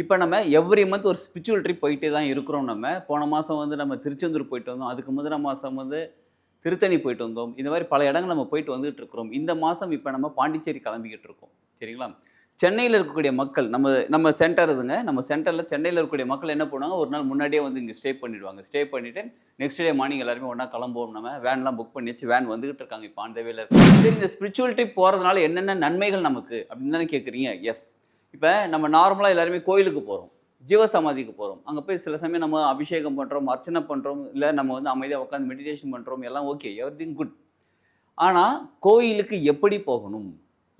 இப்போ நம்ம every month ஒரு ஸ்பிரிச்சுவல் ட்ரிப் போயிட்டே தான் இருக்கிறோம் நம்ம. போன மாதம் வந்து நம்ம திருச்செந்தூர் போயிட்டு வந்தோம். அதுக்கு முதல் மாதம் வந்து திருத்தணி போயிட்டு வந்தோம். இந்த மாதிரி பல இடங்கள் நம்ம போயிட்டு வந்துகிட்டு இருக்கிறோம். இந்த மாதம் இப்போ நம்ம பாண்டிச்சேரி கிளம்பிக்கிட்டு இருக்கோம். சரிங்களா? சென்னையில் இருக்கக்கூடிய மக்கள் நம்ம நம்ம சென்டர் இதுங்க. நம்ம சென்டரில் சென்னையில் இருக்கக்கூடிய மக்கள் என்ன பண்ணுவாங்க? ஒரு நாள் முன்னாடியே வந்து இங்கே ஸ்டே பண்ணிடுவாங்க. ஸ்டே பண்ணிவிட்டு நெக்ஸ்ட் டே மார்னிங் எல்லாருமே ஒன்றா கிளம்புவோம் நம்ம. வேன்லாம் புக் பண்ணி வச்சு வேன் வந்துகிட்டு இருக்காங்க. இப்போ அந்த வேல. சரி இந்த ஸ்பிரிச்சுவல் ட்ரிப் போகிறதுனால என்னென்ன நன்மைகள் நமக்கு? அப்படின்னு தானே கேட்குறீங்க எஸ் இப்போ நம்ம நார்மலாக எல்லாருமே கோயிலுக்கு போகிறோம் ஜீவசமாதிக்கு போகிறோம் அங்கே போய் சில சமயம் நம்ம அபிஷேகம் பண்ணுறோம் அர்ச்சனை பண்ணுறோம் இல்லை நம்ம வந்து அமைதியாக உட்காந்து மெடிடேஷன் பண்ணுறோம் எல்லாம் ஓகே எவ்ரி திங் குட் ஆனால் கோயிலுக்கு எப்படி போகணும்?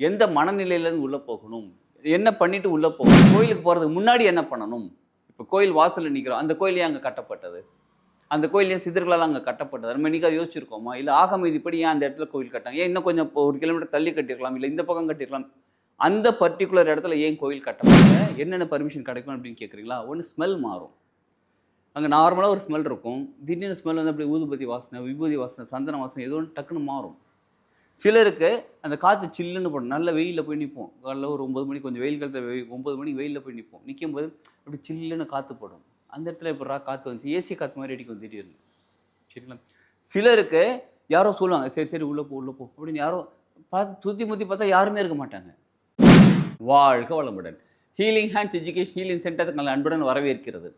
எந்த மனநிலையிலேருந்து உள்ளே போகணும்? என்ன பண்ணிட்டு உள்ளே போகணும்? கோயிலுக்கு போகிறதுக்கு முன்னாடி என்ன பண்ணணும்? இப்போ கோயில் வாசலில் நிற்கிறோம் அந்த கோயிலே அங்கே கட்டப்பட்டது. அந்த கோயில் ஏன் அங்கே கட்டப்பட்டது. நம்ம இன்றைக்கி யோசிச்சிருக்கோமா? இல்லை ஆகம இதுபடி ஏன் அந்த இடத்துல கோயில் கட்டாங்க ஏன் இன்னும் கொஞ்சம் ஒரு கிலோமீட்டர் தள்ளி கட்டிருக்கலாம் இல்லை இந்த பக்கம் கட்டிருக்கலாம் அந்த பர்டிகுலர் இடத்துல ஏன் கோயில் கட்டப்பட்ட என்னென்ன பர்மிஷன் கிடைக்கும் அப்படின்னு கேட்குறீங்களா ஒன்று ஸ்மெல் மாறும். அங்கே நார்மலாக ஒரு ஸ்மெல் இருக்கும். திடீர்னு ஸ்மெல் வந்து அப்படி ஊதுபதி வாசனை விபூதி வாசனை சந்தன வாசனை ஏதோ ஒன்று டக்குன்னு மாறும். சிலருக்கு அந்த காற்று சில்லுன்னு போடும். நல்ல வெயிலில் போய் நிற்போம் காலைல ஒரு ஒம்பது மணி கொஞ்சம் வெயில் காலத்தில் வெயில் ஒம்பது மணிக்கு வெயிலில் போய் நிற்போம் நிற்கும் போது அப்படி சில்லுன்னு காற்று போடும். அந்த இடத்துல இப்போ காற்று வந்துச்சு? ஏசி காற்று மாதிரி அடிக்கும் திடீர்னு. சரிங்களா? சிலருக்கு யாரோ சொல்லுவாங்க சரி சரி உள்ளே போ உள்ளே போ. அப்படின்னு யாரோ பார்த்து சுற்றி முற்றி பார்த்தா யாருமே இருக்க மாட்டாங்க. வாழ்க வளமுடன். Healing hands education healing centre நல்ல அன்புடன் வரவேற்கிறது.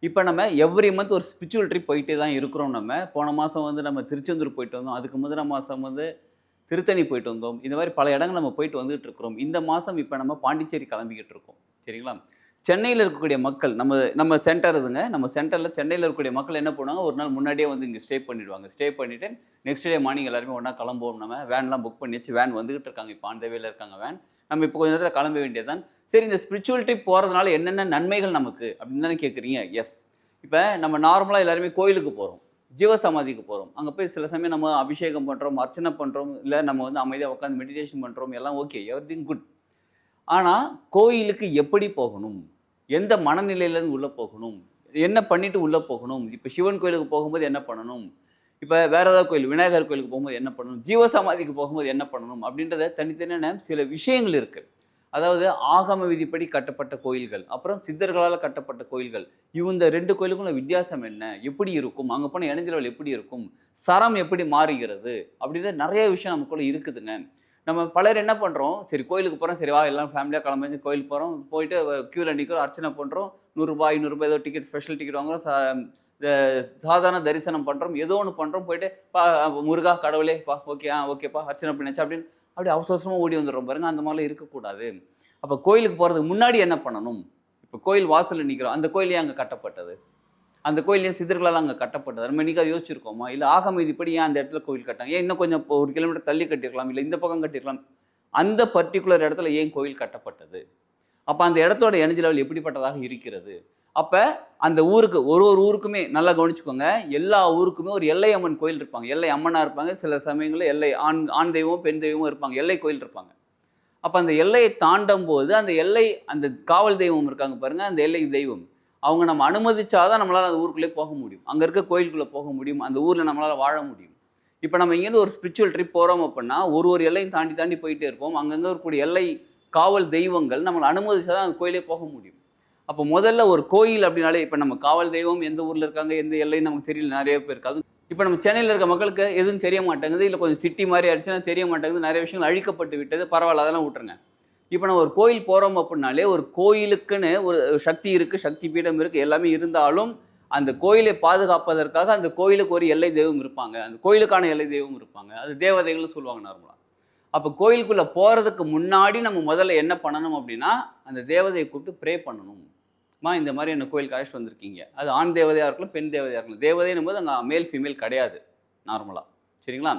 இப்போ நம்ம எவ்ரி மந்த் ஒரு ஸ்பிரிச்சுவல் ட்ரிப் போயிட்டே தான் இருக்கிறோம் நம்ம. போன மாதம் வந்து நம்ம திருச்செந்தூர் போயிட்டு வந்தோம். அதுக்கு முதல் மாதம் வந்து திருத்தணி போயிட்டு வந்தோம். இந்த மாதிரி பல இடங்கள் நம்ம போயிட்டு வந்துகிட்டு இருக்கிறோம். இந்த மாதம் இப்போ நம்ம பாண்டிச்சேரி கிளம்பிக்கிட்டு இருக்கோம். சரிங்களா? சென்னையில் இருக்கக்கூடிய மக்கள் நம்ம நம்ம சென்டர் இதுங்க நம்ம சென்டரில் சென்னையில் இருக்கக்கூடிய மக்கள் என்ன பண்ணுவாங்க? ஒரு நாள் முன்னாடியே வந்து இங்கே ஸ்டே பண்ணிடுவாங்க. ஸ்டே பண்ணிவிட்டு நெக்ஸ்ட் டே மார்னிங் எல்லாருமே ஒன்றா கிளம்புவோம். நம்ம வேன்லாம் புக் பண்ணி வச்சு வேன் வந்துகிட்டு இருக்காங்க. இப்போ ஆன் இருக்காங்க வேன் நம்ம இப்போ கொஞ்ச நேரத்தில் கிளம்ப வேண்டியதுதான். சரி இந்த ஸ்பிரிச்சுவலிட்டி போகிறதுனால என்னென்ன நன்மைகள் நமக்கு அப்படின்னு தானே கேட்குறீங்க எஸ் இப்போ நம்ம நார்மலாக எல்லாருமே கோயிலுக்கு போகிறோம் ஜீவசமாதிக்கு போகிறோம் அங்கே போய் சில சமயம் நம்ம அபிஷேகம் பண்ணுறோம் அர்ச்சனை பண்ணுறோம் இல்லை நம்ம வந்து அமைதியாக உட்காந்து மெடிடேஷன் பண்ணுறோம் எல்லாம் ஓகே எவ்ரி திங் குட் ஆனால் கோயிலுக்கு எப்படி போகணும்? எந்த மனநிலையிலேருந்து உள்ளே போகணும்? என்ன பண்ணிட்டு உள்ளே போகணும்? இப்போ சிவன் கோயிலுக்கு போகும்போது என்ன பண்ணணும்? இப்போ வேற ஏதாவது கோயில் விநாயகர் கோயிலுக்கு போகும்போது என்ன பண்ணணும்? ஜீவசமாதிக்கு போகும்போது என்ன பண்ணணும்? அப்படின்றத தனித்தனியான சில விஷயங்கள் இருக்குது அதாவது ஆகம விதிப்படி கட்டப்பட்ட கோயில்கள் அப்புறம் சித்தர்களால் கட்டப்பட்ட கோயில்கள். இந்த ரெண்டு கோயிலுக்கும் வித்தியாசம் என்ன? எப்படி இருக்கும்? அங்கே போன இணைஞ்சல் எப்படி இருக்கும்? சரம் எப்படி மாறுகிறது? அப்படின்ற நிறைய விஷயம் நமக்குள்ள இருக்குதுங்க. நம்ம பலர் என்ன பண்ணுறோம் சரி கோயிலுக்கு போகிறோம் சரி வா எல்லாம் ஃபேமிலியாக கிளம்பி கோயிலுக்கு போகிறோம் போயிட்டு க்யூவில் நிற்கிறோம் அர்ச்சனை பண்ணுறோம் நூறுரூபா ஐநூறுரூபா ஏதோ டிக்கெட் ஸ்பெஷல் டிக்கெட் வாங்குகிறோம் சாதாரண தரிசனம் பண்ணுறோம் ஏதோ ஒன்று பண்ணுறோம் போயிட்டு பா முருகா கடவுளே பா ஓகே ஆ ஓகேப்பா அர்ச்சனை பண்ணியாச்சு அப்படின்னு அப்படி அவசரமாக ஓடி வந்துடுறோம் பாருங்கள் அந்த மாதிரிலாம் இருக்கக்கூடாது. அப்போ கோயிலுக்கு போகிறதுக்கு முன்னாடி என்ன பண்ணணும்? இப்போ கோயில் வாசலில் நிற்கிறோம் அந்த கோயில் அங்கே கட்டப்பட்டது? அந்த கோயில் ஏன் அங்கே கட்டப்பட்டது. நம்ம இன்றைக்கி யோசிச்சிருக்கோமா? இல்லை ஆகம இதுபடி ஏன் அந்த இடத்துல கோயில் கட்டாங்க ஏன் இன்னும் கொஞ்சம் ஒரு கிலோமீட்டர் தள்ளி கட்டிருக்கலாம் இல்லை இந்த பக்கம் கட்டிருக்கலாம் அந்த பர்டிகுலர் இடத்துல ஏன் கோயில் கட்டப்பட்டது? அப்போ அந்த இடத்தோட எனர்ஜி லெவல் எப்படிப்பட்டதாக இருக்கிறது? அப்போ அந்த ஊருக்கு ஒரு ஒரு ஊருக்குமே நல்லா கவனிச்சுக்கோங்க. எல்லா ஊருக்குமே ஒரு எல்லை அம்மன் கோயில் இருப்பாங்க. எல்லை அம்மனாக இருப்பாங்க. சில சமயங்களில் எல்லை ஆண் ஆண் தெய்வமும் பெண் தெய்வமும் இருப்பாங்க. எல்லை கோயில் இருப்பாங்க. அப்போ அந்த எல்லையை தாண்டும் போது அந்த எல்லை அந்த காவல் தெய்வம் இருக்காங்க பாருங்கள் அந்த எல்லை தெய்வம். அவங்க நம்ம அனுமதிச்சாதான் நம்மளால் அந்த ஊருக்குள்ளே போக முடியும். அங்கே இருக்க கோயிலுக்குள்ளே போக முடியும். அந்த ஊரில் நம்மளால் வாழ முடியும். இப்போ நம்ம இங்கேருந்து ஒரு ஸ்பிரிச்சுவல் ட்ரிப் போகிறோம் அப்படின்னா ஒரு ஒரு எல்லையும் தாண்டி தாண்டி போயிட்டே இருப்போம். அங்கங்கே இருக்கக்கூடிய எல்லை காவல் தெய்வங்கள் நம்மளை அனுமதிச்சாதான் அந்த கோயிலே போக முடியும். அப்போ முதல்ல ஒரு கோயில் அப்படின்னாலே இப்போ நம்ம காவல் தெய்வம் எந்த ஊரில் இருக்காங்க எந்த எல்லைன்னு நமக்கு தெரியல நிறைய பேர் இருக்காது இப்போ நம்ம சென்னையில் இருக்க மக்களுக்கு எதுவும் தெரிய மாட்டேங்குது இல்லை கொஞ்சம் சிட்டி மாதிரி ஆயிடுச்சுன்னா தெரிய மாட்டேங்குது நிறைய விஷயங்கள் அழிக்கப்பட்டு விட்டது பரவாயில்ல அதெல்லாம் விட்டுருங்க. இப்போ நம்ம ஒரு கோயில் போகிறோம் அப்படின்னாலே ஒரு கோயிலுக்குன்னு ஒரு சக்தி இருக்குது சக்தி பீடம் இருக்குது எல்லாமே இருந்தாலும் அந்த கோயிலை பாதுகாப்பதற்காக அந்த கோயிலுக்கு ஒரு எல்லை தெய்வம் இருப்பாங்க. அந்த கோயிலுக்கான எல்லை தெய்வம் இருப்பாங்க. அது தேவதைகள்னு சொல்லுவாங்க நார்மலாக அப்போ கோயிலுக்குள்ளே போகிறதுக்கு முன்னாடி நம்ம முதல்ல என்ன பண்ணணும் அப்படின்னா அந்த தேவதையை கூப்பிட்டு ப்ரே பண்ணணும். மா இந்த மாதிரி என்ன கோயிலுக்கு அழைச்சிட்டு வந்திருக்கீங்க. அது ஆண் தேவதையாக இருக்கலாம் பெண் தேவதையாக இருக்கலாம். தேவதைன்னும் போது அங்கே மேல் ஃபீமேல் கிடையாது நார்மலாக சரிங்களா?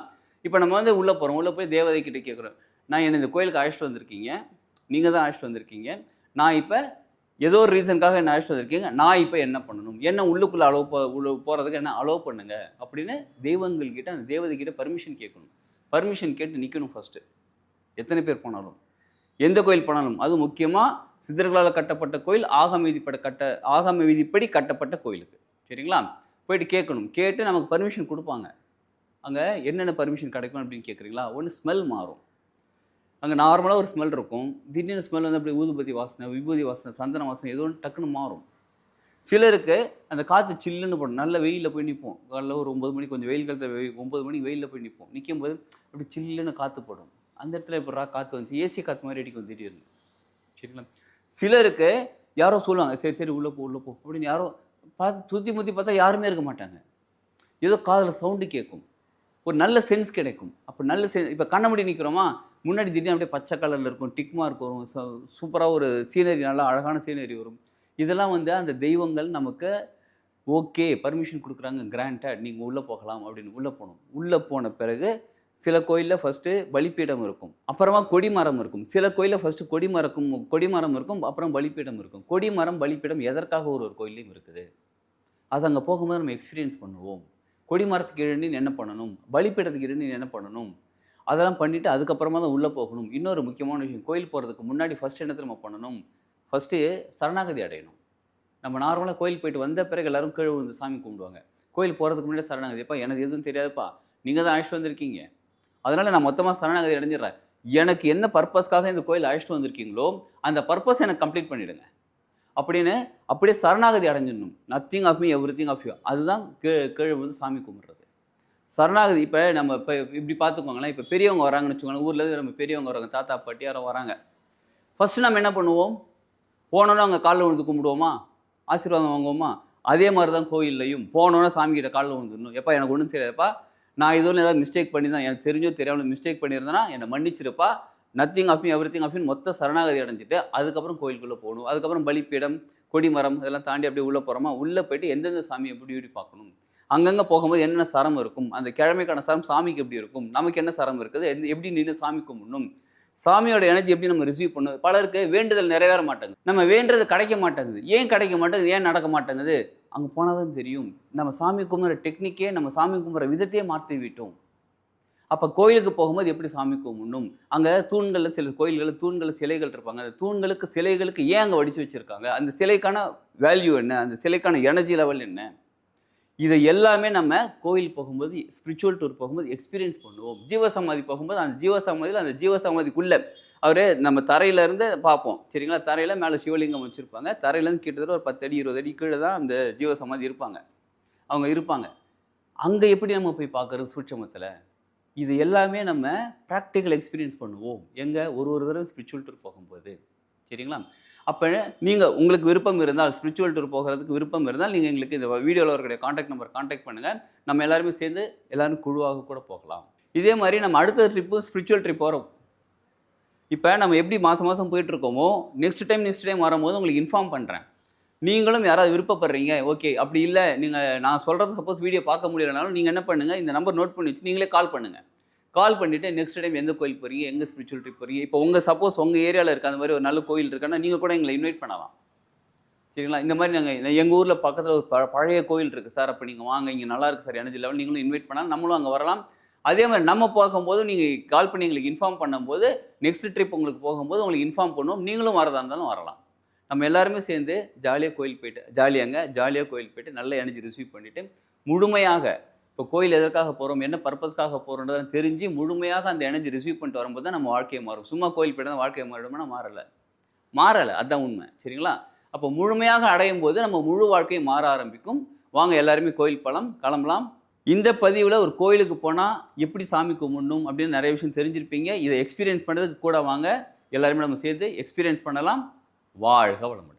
இப்போ நம்ம வந்து உள்ளே போகிறோம் உள்ளே போய் தேவதை கிட்டே கேட்குறோம் நான் என்ன இந்த கோயிலுக்கு அழைச்சிட்டு வந்திருக்கீங்க. நீங்கள் தான் அழைச்சிட்டு வந்திருக்கீங்க. நான் இப்போ ஏதோ ஒரு ரீசனுக்காக என்ன அழைச்சிட்டு வந்திருக்கீங்க. நான் இப்போ என்ன பண்ணணும்? என்ன உள்ளுக்குள்ளே அலோவ் உள்ள போகிறதுக்கு என்ன அலோவ் பண்ணுங்க? அப்படின்னு தெய்வங்கள்கிட்ட அந்த தேவதைகிட்ட பர்மிஷன் கேட்கணும். பர்மிஷன் கேட்டு நிற்கணும் ஃபஸ்ட்டு எத்தனை பேர் போனாலும். எந்த கோயில் போனாலும். அது முக்கியமாக சித்தர்களால் கட்டப்பட்ட கோயில் ஆகம விதிப்பட கட்ட ஆகம விதிப்படி கட்டப்பட்ட கோயிலுக்கு. சரிங்களா? போயிட்டு கேட்கணும். கேட்டு நமக்கு பர்மிஷன் கொடுப்பாங்க. அங்கே என்னென்ன பர்மிஷன் கிடைக்கும் அப்படின்னு கேட்குறீங்களா? ஒன்று ஸ்மெல் மாறும். அங்கே நார்மலாக ஒரு ஸ்மெல் இருக்கும். திடீர்னு ஸ்மெல் வந்து அப்படி ஊதுபத்தி வாசனை விபூதி வாசனை சந்தன வாசனை ஏதோ ஒன்று டக்குன்னு மாறும். சிலருக்கு அந்த காற்று சில்லுன்னு போடும். நல்ல வெயிலில் போய் நிற்போம் காலைல ஒரு ஒம்பது மணிக்கு கொஞ்சம் வெயில் காலத்தில் ஒம்பது மணிக்கு வெயிலில் போய் நிற்போம் நிற்கும் போது அப்படி சில்லுன்னு காற்று போடும். அந்த இடத்துல எப்படா காற்று வந்துச்சு? ஏசி காற்று மாதிரி அடிக்கும் திடீர்னு. சரிங்களா? சிலருக்கு யாரோ சொல்லுவாங்க சரி சரி உள்ளே போ உள்ளே போ. அப்படின்னு யாரோ பார்த்து சுற்றி முற்றி பார்த்தா யாருமே இருக்க மாட்டாங்க. ஏதோ காதில் சவுண்டு கேட்கும் ஒரு நல்ல சென்ஸ் கிடைக்கும். அப்போ நல்ல சென் இப்போ கண்ண முடி நிற்கிறோமா முன்னாடி திடீர்னு அப்படியே பச்சை கலரில் இருக்கும் டிக் மார்க் வரும். சூப்பராக ஒரு சீனரி நல்லா அழகான சீனரி வரும். இதெல்லாம் வந்து அந்த தெய்வங்கள் நமக்கு ஓகே பர்மிஷன் கொடுக்குறாங்க கிராண்டட் நீங்கள் உள்ளே போகலாம் அப்படின்னு உள்ளே போகணும். உள்ளே போன பிறகு சில கோயிலில் ஃபஸ்ட்டு பலிப்பீடம் இருக்கும். அப்புறமா கொடிமரம் இருக்கும். சில கோயிலில் ஃபஸ்ட்டு கொடிமரக்கும் கொடிமரம் இருக்கும் அப்புறம் பலிப்பீடம் இருக்கும். கொடிமரம் பலிப்பீடம் எதற்காக ஒரு ஒரு கோயிலையும் இருக்குது? அது அங்கே போகும்போது நம்ம எக்ஸ்பீரியன்ஸ் பண்ணுவோம். கொடிமரத்துக்கு கீழே என்ன பண்ணணும்? பலிப்பீடத்துக்கு கீழே என்ன பண்ணணும்? அதெல்லாம் பண்ணிவிட்டு அதுக்கப்புறமா தான் உள்ளே போகணும். இன்னொரு முக்கியமான விஷயம் கோயில் போகிறதுக்கு முன்னாடி ஃபஸ்ட் என்ன நம்ம பண்ணணும்? ஃபஸ்ட்டு சரணாகதி அடையணும். நம்ம நார்மலாக கோயில் போயிட்டு வந்த பிறகு எல்லோரும் கீழே விழுந்து சாமி கும்பிடுவாங்க. கோயில் போகிறதுக்கு முன்னாடி சரணாகதிப்பா எனக்கு எதுவும் தெரியாதுப்பா. நீங்கள் தான் அழைச்சிட்டு வந்திருக்கீங்க. அதனால் நான் மொத்தமாக சரணாகதி அடைஞ்சிடுறேன். எனக்கு என்ன பர்பஸ்க்காக இந்த கோயில் அழைச்சிட்டு வந்திருக்கீங்களோ அந்த பர்பஸ் எனக்கு கம்ப்ளீட் பண்ணிவிடுங்க அப்படின்னு அப்படியே சரணாகதி அடைஞ்சிடணும். Nothing of me everything of you அதுதான் கீழே கீழே விழுந்து சாமி கும்பிட்றது. சரணாகதி இப்போ நம்ம இப்போ இப்படி பார்த்துக்கோங்களேன் இப்போ பெரியவங்க வராங்கன்னு வச்சுக்கோங்களேன். ஊரில் நம்ம பெரியவங்க வராங்க தாத்தா பாட்டி யாரோ வராங்க. ஃபஸ்ட்டு நம்ம என்ன பண்ணுவோம்? போனோன்னா அங்கே காலில் விழுந்து கும்பிடுவோமா? ஆசீர்வாதம் வாங்குவோமா? அதே மாதிரி தான் கோயில்லையும். போனோன்னா சாமிக்கிட்ட காலில் விழுந்துடணும். எப்பா எனக்கு ஒன்றும் தெரியாதுப்பா. நான் இதுவரை ஏதாவது மிஸ்டேக் பண்ணி தான் எனக்கு தெரிஞ்சோ தெரியாமல் மிஸ்டேக் பண்ணியிருந்தேன்னா என்னை மன்னிச்சிருப்பா. நத்திங் ஆஃப் எவ்ரி திங் ஆஃபின் மொத்த சரணாகதி அடைஞ்சிட்டு அதுக்கப்புறம் கோயிலுக்குள்ளே போகணும். அதுக்கப்புறம் பலிப்பீடம் கொடிமரம் இதெல்லாம் தாண்டி அப்படியே உள்ளே போகிறோமா உள்ளே போயிட்டு எந்தெந்த சாமி எப்படி எப்படி பார்க்கணும் அங்கங்கே போகும்போது என்னென்ன சரம் இருக்கும்? அந்த கிழமைக்கான சரம் சாமிக்கு எப்படி இருக்கும்? நமக்கு என்ன சரம் இருக்குது? எந்த எப்படி நின்று சாமி கும்பிடணும்? சாமியோட எனர்ஜி எப்படி நம்ம ரிசீவ் பண்ணுது பலருக்கு வேண்டுதல் நிறைவேற மாட்டேங்குது. நம்ம வேண்டுறது கிடைக்க மாட்டேங்குது. ஏன் கிடைக்க மாட்டேங்குது? ஏன் நடக்க மாட்டேங்குது? அங்கே போனால் தான் தெரியும். நம்ம சாமி கும்பிட்ற டெக்னிக்கே நம்ம சாமி கும்பிட்ற விதத்தையே மாற்றி விட்டோம். அப்போ கோயிலுக்கு போகும்போது எப்படி சாமி கும்பிடணும்? அங்கே தூண்களில் சில கோயில்களில் தூண்களில் சிலைகள் இருப்பாங்க. அந்த தூண்களுக்கு சிலைகளுக்கு ஏன் அங்கே வடித்து வச்சுருக்காங்க? அந்த சிலைக்கான வேல்யூ என்ன? அந்த சிலைக்கான எனர்ஜி லெவல் என்ன? இதை எல்லாமே நம்ம கோயில் போகும்போது ஸ்பிரிச்சுவல் டூர் போகும்போது எக்ஸ்பீரியன்ஸ் பண்ணுவோம். ஜீவசமாதி போகும்போது அந்த ஜீவசமாதியில் அந்த ஜீவசமாதிக்குள்ளே அவரே நம்ம தரையிலேருந்து பார்ப்போம். சரிங்களா? தரையில் மேலே சிவலிங்கம் வச்சுருப்பாங்க. தரையிலேருந்து கிட்டத்தட்ட ஒரு பத்து அடி இருபது அடி கீழே தான் அந்த ஜீவசமாதி இருப்பாங்க. அவங்க இருப்பாங்க. அங்கே எப்படி நம்ம போய் பார்க்குறது சூட்சமத்தில்? இது எல்லாமே நம்ம ப்ராக்டிக்கல் எக்ஸ்பீரியன்ஸ் பண்ணுவோம். எங்கே? ஒரு ஒரு தடவை ஸ்பிரிச்சுவல் டூர் போகும்போது. சரிங்களா? அப்போ நீங்கள் உங்களுக்கு விருப்பம் இருந்தால் ஸ்பிரிச்சுவல் டூர் போகிறதுக்கு விருப்பம் இருந்தால் நீங்கள் எங்களுக்கு இந்த வீடியோவில் இருக்கிற காண்டாக்ட் நம்பர் காண்டாக்ட் பண்ணுங்கள் நம்ம எல்லாருமே சேர்ந்து எல்லாரும் குழுவாக கூட போகலாம். இதே மாதிரி நம்ம அடுத்த ட்ரிப்பு ஸ்பிரிச்சுவல் ட்ரிப் போகிறோம் இப்போ நம்ம எப்படி மாதம் மாதம் போயிட்டுருக்கோமோ நெக்ஸ்ட் டைம் நெக்ஸ்ட் டைம் வரும்போது உங்களுக்கு இன்ஃபார்ம் பண்ணுறேன் நீங்களும் யாராவது விருப்பப்படுறீங்க ஓகே அப்படி இல்லை நீங்கள் நான் சொல்கிறது சப்போஸ் வீடியோ பார்க்க முடியலனாலும் நீங்கள் என்ன பண்ணுங்கள் இந்த நம்பர் நோட் பண்ணி வச்சு நீங்களே கால் பண்ணுங்கள் கால் பண்ணிவிட்டு நெக்ஸ்ட் டைம் எந்த கோயில் போகிறீங்க எங்கே ஸ்பிரிச்சுவல் ட்ரிப் போகிறீங்க இப்போ உங்கள் சப்போஸ் உங்கள் ஏரியாவில் இருக்க அந்த மாதிரி ஒரு நல்ல கோயில் இருக்குன்னா நீங்கள் கூட எங்களை இன்வைட் பண்ணலாம். சரிங்களா? இந்த மாதிரி நாங்கள் எங்கள் ஊரில் பக்கத்தில் ஒரு ப பழைய கோயில் இருக்குது சார் அப்போ நீங்கள் வாங்க இங்கே நல்லா இருக்குது சார். எனர்ஜி லெவல் நீங்களும் இன்வைட் பண்ணலாம் நம்மளும் அங்கே வரலாம். அதே மாதிரி நம்ம பார்க்கும்போது நீங்கள் கால் பண்ணி எங்களுக்கு இன்ஃபார்ம் பண்ணும்போது நெக்ஸ்ட் ட்ரிப் உங்களுக்கு போகும்போது உங்களுக்கு இன்ஃபார்ம் பண்ணுவோம். நீங்களும் வரதா இருந்தாலும் வரலாம். நம்ம எல்லாருமே சேர்ந்து ஜாலியாக கோயில் போயிட்டு ஜாலியாங்க ஜாலியாக கோயில் போயிட்டு நல்ல எனர்ஜி ரிசீவ் பண்ணிவிட்டு முழுமையாக இப்போ கோயில் எதற்காக போகிறோம் என்ன பர்பஸ்க்காக போகிறோன்றதை தெரிஞ்சு முழுமையாக அந்த எனர்ஜி ரிசீவ் பண்ணிட்டு வரும்போது தான் நம்ம வாழ்க்கையை மாறும். சும்மா கோயில் போய்ட்டு தான் வாழ்க்கையை மாறிடும்னா மாறலை. மாறலை அதுதான் உண்மை. சரிங்களா? அப்போ முழுமையாக அடையும் போது நம்ம முழு வாழ்க்கையை மாற ஆரம்பிக்கும். வாங்க எல்லாருமே கோயில் பழம் கிளம்பலாம். இந்த பதிவில் ஒரு கோயிலுக்கு போனால் எப்படி சாமி கும்பிடணும் அப்படின்னு நிறைய விஷயம் தெரிஞ்சிருப்பீங்க. இதை எக்ஸ்பீரியன்ஸ் பண்ணுறதுக்கு கூட வாங்க. எல்லாருமே நம்ம சேர்த்து எக்ஸ்பீரியன்ஸ் பண்ணலாம். வாழ்க வளமுடன்.